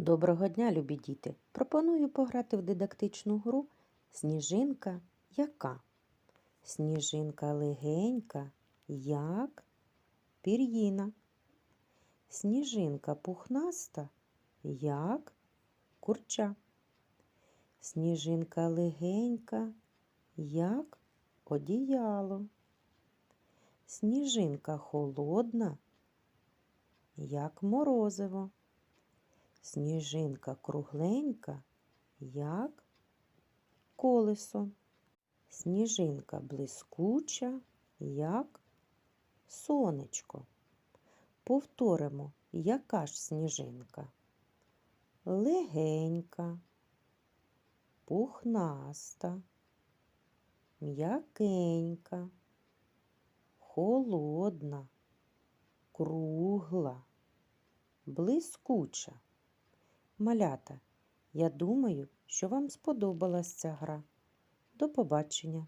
Доброго дня, любі діти! Пропоную пограти в дидактичну гру Сніжинка яка? Сніжинка легенька, як пір'їна. Сніжинка пухнаста, як курча. Сніжинка легенька, як одіяло. Сніжинка холодна, як морозиво. Сніжинка кругленька, як колесо. Сніжинка блискуча, як сонечко. Повторимо, яка ж сніжинка? Легенька, пухнаста, м'якенька, холодна, кругла, блискуча. Малята, я думаю, що вам сподобалась ця гра. До побачення!